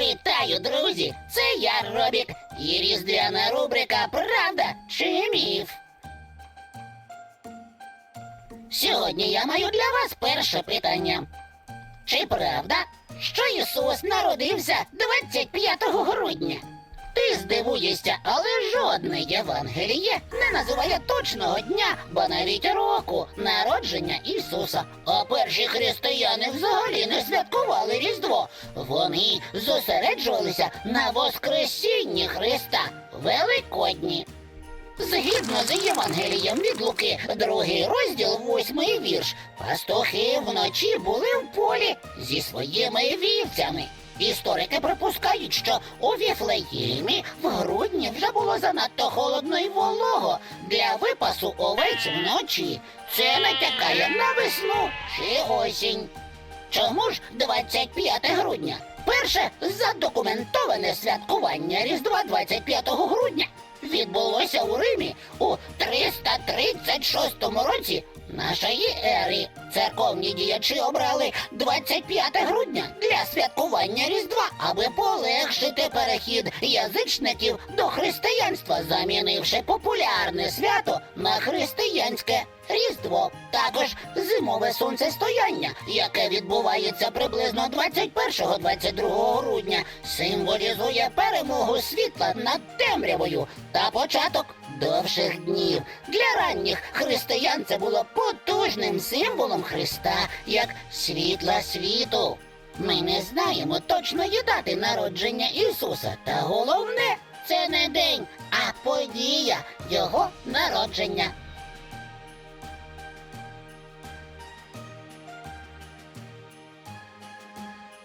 Вітаю, друзі! Це я Робік і різдвяна рубрика Правда чи міф. Сьогодні я маю для вас перше питання. Чи правда, що Ісус народився 25 грудня? Ти здивуєшся, але жодне Євангеліє не називає точного дня, бо навіть року народження Ісуса. А перші християни взагалі не святкували Різдво. Вони зосереджувалися на Воскресінні Христа Великодні. Згідно з Євангелієм від Луки, другий розділ, восьмий вірш. Пастухи вночі були в полі зі своїми вівцями. Історики припускають, що у Віфлеємі в грудні вже було занадто холодно і волого для випасу овець вночі. Це натякає на весну чи осінь. Чому ж 25 грудня? Перше задокументоване святкування Різдва 25 грудня відбулося у Римі у 336 році нашої ери. Церковні діячі обрали 25 грудня для святкування Різдва, аби полегшити перехід язичників до християнства, замінивши популярне свято на християнське Різдво. Також зимове сонцестояння, яке відбувається приблизно 21-22 грудня, символізує перемогу світла над темрявою та початок довших днів. Для ранніх християн це було потужним символом Христа як світла світу. Ми не знаємо точної дати народження Ісуса, та головне це не день, а подія Його народження.